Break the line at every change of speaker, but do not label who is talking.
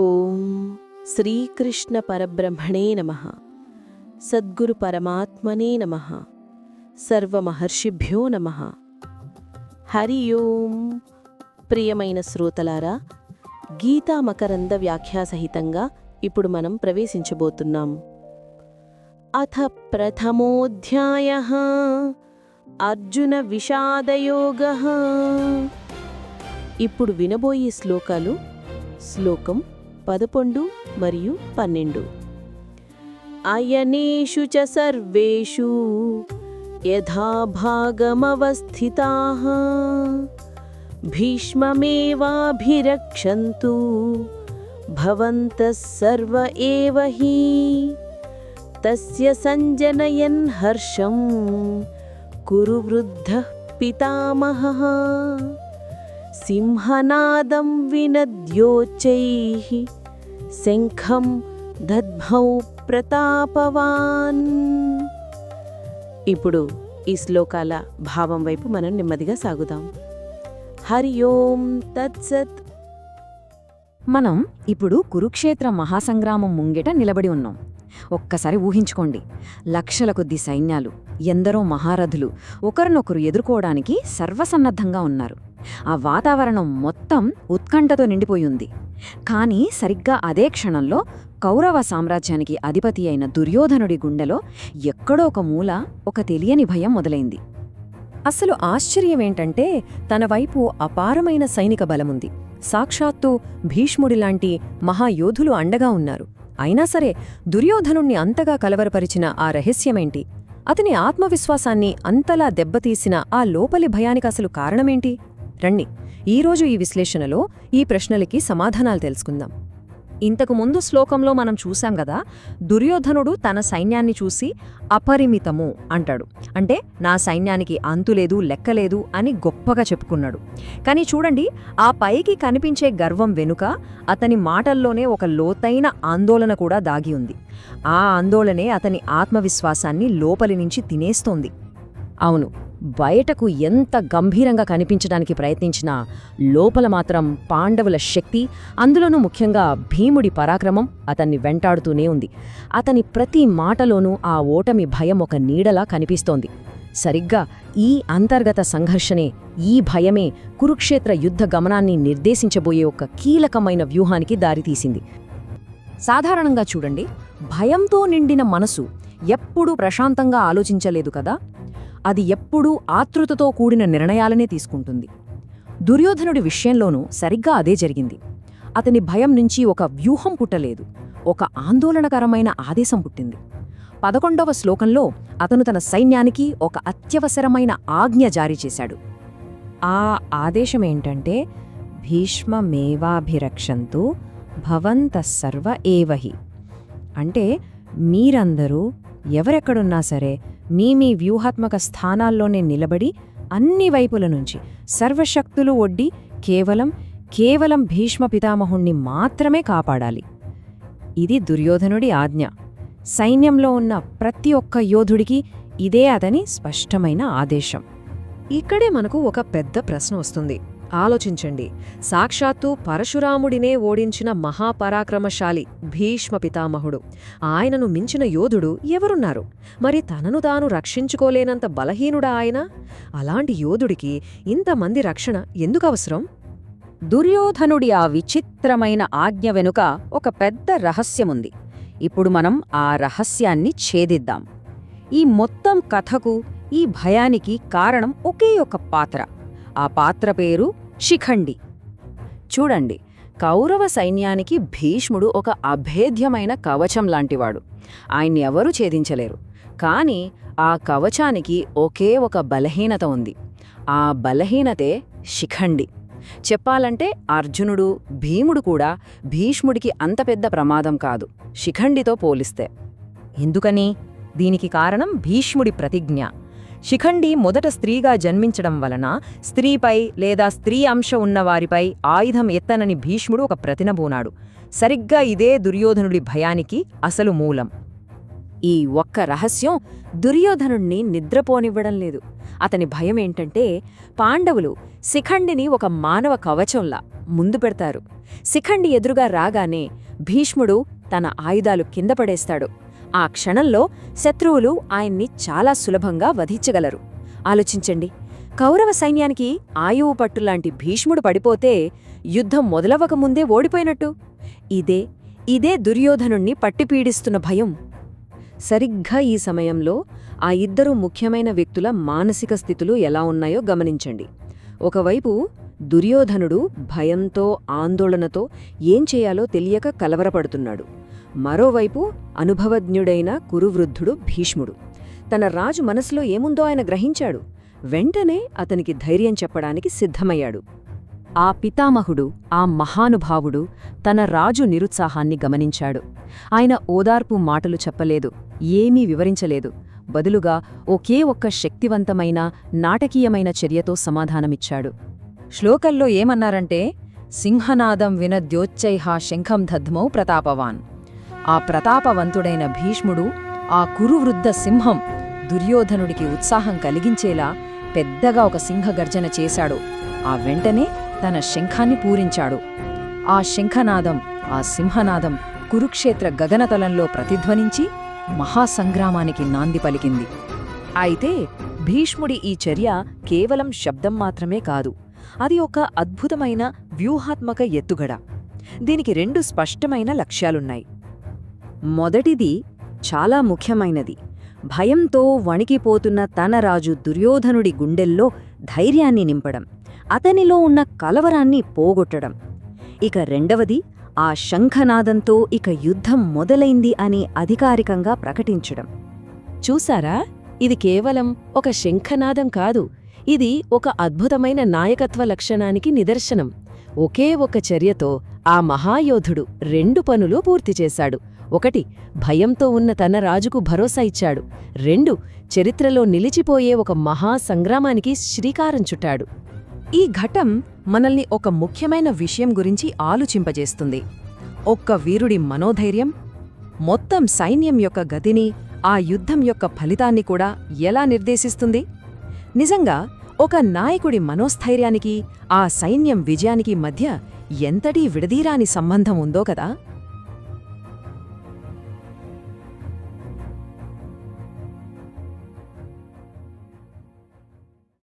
ఓం శ్రీకృష్ణ పరబ్రహ్మణే నమ. సద్గురు పరమాత్మనే నమ. సర్వమహర్షిభ్యో నమ. హరి ఓం. ప్రియమైన శ్రోతలారా గీతా మకరంద వ్యాఖ్యాసహితంగా ఇప్పుడు మనం ప్రవేశించబోతున్నాం. అథ ప్రథమోధ్యాయ. అర్జున విషాదయోగ. ఇప్పుడు వినబోయే శ్లోకాలు శ్లోకం పదకొండు మరియు పన్నెండు. అయనేషు చ సర్వేషు యథాభాగమవస్థితా భీష్మమేవాభిరక్షంతు భవంతः సర్వ ఏవ హి. తస్య సంజనయన్ హర్షం కురు వృద్ధః పితామహः. సింహనాదం వినద్యోచ్చైః శంఖం దద్భౌ ప్రతాపవాన్. ఇప్పుడు ఈ శ్లోకాల భావం వైపు మనం నెమ్మదిగా సాగుదాం. హరి ఓం తత్సత్.
మనం ఇప్పుడు కురుక్షేత్ర మహాసంగ్రామం ముంగిట నిలబడి ఉన్నాం. ఒక్కసారి ఊహించుకోండి. లక్షల కొద్ది సైన్యాలు ఎందరో మహారథులు ఒకరినొకరు ఎదుర్కోవడానికి సర్వసన్నద్ధంగా ఉన్నారు. ఆ వాతావరణం మొత్తం ఉత్కంఠతో నిండిపోయింది కానీ సరిగ్గా అదే క్షణంలో కౌరవ సామ్రాజ్యానికి అధిపతి అయిన దుర్యోధనుడి గుండెలో ఎక్కడో ఒక మూల ఒక తెలియని భయం మొదలైంది.
అసలు ఆశ్చర్యమేంటంటే తన వైపు అపారమైన సైనిక బలముంది. సాక్షాత్తు భీష్ముడిలాంటి మహాయోధులు అండగా ఉన్నారు. అయినా సరే దుర్యోధనుణ్ణి అంతగా కలవరపరిచిన ఆ రహస్యమేంటి? అతని ఆత్మవిశ్వాసాన్ని అంతలా దెబ్బతీసిన ఆ లోపలి భయానికి అసలు కారణమేంటి? రండి. ఈరోజు ఈ విశ్లేషణలో ఈ ప్రశ్నలకి సమాధానాలు తెలుసుకుందాం. ఇంతకు ముందు శ్లోకంలో మనం చూశాం కదా దుర్యోధనుడు తన సైన్యాన్ని చూసి అపరిమితము అంటాడు. అంటే నా సైన్యానికి అంతులేదు లెక్కలేదు అని గొప్పగా చెప్పుకున్నాడు. కానీ చూడండి ఆ పైకి కనిపించే గర్వం వెనుక అతని మాటల్లోనే ఒక లోతైన ఆందోళన కూడా దాగి ఉంది. ఆ ఆందోళనే అతని ఆత్మవిశ్వాసాన్ని లోపలి నుంచి తినేస్తోంది. అవును బయటకు ఎంత గంభీరంగా కనిపించడానికి ప్రయత్నించినా లోపల మాత్రం పాండవుల శక్తి అందులోనూ ముఖ్యంగా భీముడి పరాక్రమం అతన్ని వెంటాడుతూనే ఉంది. అతని ప్రతి మాటలోనూ ఆ ఓటమి భయం ఒక నీడలా కనిపిస్తోంది. సరిగ్గా ఈ అంతర్గత సంఘర్షణే ఈ భయమే కురుక్షేత్ర యుద్ధ గమనాన్ని నిర్దేశించబోయే ఒక కీలకమైన వ్యూహానికి దారితీసింది. సాధారణంగా చూడండి భయంతో నిండిన మనసు ఎప్పుడూ ప్రశాంతంగా ఆలోచించలేదు కదా? అది ఎప్పుడూ ఆతృతతో కూడిన నిర్ణయాలనే తీసుకుంటుంది. దుర్యోధనుడి విషయంలోనూ సరిగ్గా అదే జరిగింది. అతని భయం నుంచి ఒక వ్యూహం పుట్టలేదు. ఒక ఆందోళనకరమైన ఆదేశం పుట్టింది. పదకొండవ శ్లోకంలో అతను తన సైన్యానికి ఒక అత్యవసరమైన ఆజ్ఞ జారీ చేశాడు. ఆ ఆదేశమేంటంటే భీష్మమేవాభిరక్షంతు భవంతసర్వ ఏవహి. అంటే మీరందరూ ఎవరెక్కడున్నా సరే మీ మీ వ్యూహాత్మక స్థానాల్లోనే నిలబడి అన్ని వైపుల నుంచి సర్వశక్తులు ఒడ్డి కేవలం కేవలం భీష్మ పితామహుణ్ణి మాత్రమే కాపాడాలి. ఇది దుర్యోధనుడి ఆజ్ఞ. సైన్యంలో ఉన్న ప్రతి ఒక్క యోధుడికి ఇదే అతని స్పష్టమైన ఆదేశం. ఇక్కడే మనకు ఒక పెద్ద ప్రశ్న వస్తుంది. ఆలోచించండి. సాక్షాత్తు పరశురాముడినే ఓడించిన మహాపరాక్రమశాలి భీష్మ పితామహుడు. ఆయనను మించిన యోధుడు ఎవరున్నారు? మరి తనను తాను రక్షించుకోలేనంత బలహీనుడా ఆయన? అలాంటి యోధుడికి ఇంతమంది రక్షణ ఎందుకు అవసరం?
దుర్యోధనుడి ఆ విచిత్రమైన ఆజ్ఞ వెనుక ఒక పెద్ద రహస్యముంది. ఇప్పుడు మనం ఆ రహస్యాన్ని ఛేదిద్దాం. ఈ మొత్తం కథకు ఈ భయానికి కారణం ఒకే ఒక పాత్ర. ఆ పాత్ర పేరు శిఖండి. చూడండి కౌరవ సైన్యానికి భీష్ముడు ఒక అభేద్యమైన కవచం లాంటివాడు. ఆయన్ని ఎవరూ ఛేదించలేరు. కాని ఆ కవచానికి ఒకే ఒక బలహీనత ఉంది. ఆ బలహీనతే శిఖండి. చెప్పాలంటే అర్జునుడు భీముడు కూడా భీష్ముడికి అంత పెద్ద ప్రమాదం కాదు. శిఖండితో పోలిస్తే. ఎందుకని? దీనికి కారణం భీష్ముడి ప్రతిజ్ఞ. శిఖండి మొదట స్త్రీగా జన్మించడం వలన స్త్రీపై లేదా స్త్రీ అంశ ఉన్నవారిపై ఆయుధం ఎత్తనని భీష్ముడు ఒక ప్రతినబూనాడు సరిగ్గా ఇదే దుర్యోధనుడి భయానికి అసలు మూలం.
ఈ ఒక్క రహస్యం దుర్యోధనుణ్ణి నిద్రపోనివ్వడం లేదు. అతని భయమేంటంటే పాండవులు శిఖండిని ఒక మానవ కవచంలా ముందు పెడతారు. శిఖండి ఎదురుగా రాగానే భీష్ముడు తన ఆయుధాలు కింద పడేస్తాడు. ఆ క్షణంలో శత్రువులు ఆయన్ని చాలా సులభంగా వధించగలరు. ఆలోచించండి. కౌరవ సైన్యానికి ఆయువు పట్టులాంటి భీష్ముడు పడిపోతే యుద్ధం మొదలవ్వకముందే ఓడిపోయినట్టు. ఇదే ఇదే దుర్యోధనుణ్ణి పట్టిపీడిస్తున్న భయం.
సరిగ్గా ఈ సమయంలో ఆ ఇద్దరు ముఖ్యమైన వ్యక్తుల మానసిక స్థితులు ఎలా ఉన్నాయో గమనించండి. ఒకవైపు దుర్యోధనుడు భయంతో ఆందోళనతో ఏం చేయాలో తెలియక కలవరపడుతున్నాడు. మరోవైపు అనుభవజ్ఞుడైన కురువృద్ధుడు భీష్ముడు. తన రాజు మనసులో ఏముందో ఆయన గ్రహించాడు. వెంటనే అతనికి ధైర్యం చెప్పడానికి సిద్ధమయ్యాడు.
ఆ పితామహుడు ఆ మహానుభావుడు తన రాజు నిరుత్సాహాన్ని గమనించాడు. ఆయన ఓదార్పు మాటలు చెప్పలేదు ఏమీ వివరించలేదు. బదులుగా ఒకే ఒక్క శక్తివంతమైన నాటకీయమైన చర్యతో సమాధానమిచ్చాడు. శ్లోకల్లో ఏమన్నారంటే సింహనాదం వినద్యోచ్చైహ శంఖం ధద్మౌ ప్రతాపవాన్. ఆ ప్రతాపవంతుడైన భీష్ముడు ఆ కురువృద్ధ సింహం దుర్యోధనుడికి ఉత్సాహం కలిగించేలా పెద్దగా ఒక సింహగర్జన చేశాడు. ఆ వెంటనే తన శంఖాన్ని పూరించాడు. ఆ శంఖనాదం ఆ సింహనాదం కురుక్షేత్ర గగనతలంలో ప్రతిధ్వనించి మహాసంగ్రామానికి నాంది పలికింది. అయితే భీష్ముడి ఈ చర్య కేవలం శబ్దం మాత్రమే కాదు అది ఒక అద్భుతమైన వ్యూహాత్మక ఎత్తుగడ. దీనికి రెండు స్పష్టమైన లక్ష్యాలున్నాయి. మొదటిది చాలా ముఖ్యమైనది. భయంతో వణికిపోతున్న తన రాజు దుర్యోధనుడి గుండెల్లో ధైర్యాన్ని నింపడం అతనిలో ఉన్న కలవరాన్ని పోగొట్టడం. ఇక రెండవది ఆ శంఖనాదంతో ఇక యుద్ధం మొదలైంది అని అధికారికంగా ప్రకటించడం.
చూసారా? ఇది కేవలం ఒక శంఖనాదం కాదు ఇది ఒక అద్భుతమైన నాయకత్వ లక్షణానికి నిదర్శనం. ఒకే ఒక చర్యతో ఆ మహాయోధుడు రెండు పనులు పూర్తి చేశాడు. ఒకటి భయంతో ఉన్న తన రాజుకు భరోసా ఇచ్చాడు. రెండు చరిత్రలో నిలిచిపోయే ఒక మహా సంగ్రామానికి శ్రీకారం చుట్టాడు.
ఈ ఘటం మనల్ని ఒక ముఖ్యమైన విషయం గురించి ఆలోచింపజేస్తుంది. ఒక్క వీరుడి మనోధైర్యం మొత్తం సైన్యం యొక్క గతిని ఆ యుద్ధం యొక్క ఫలితాన్ని కూడా ఎలా నిర్దేశిస్తుంది? నిజంగా ఒక నాయకుడి మనోస్థైర్యానికి ఆ సైన్యం విజయానికి మధ్య ఎంతటి విడదీరాని సంబంధం ఉందో కదా?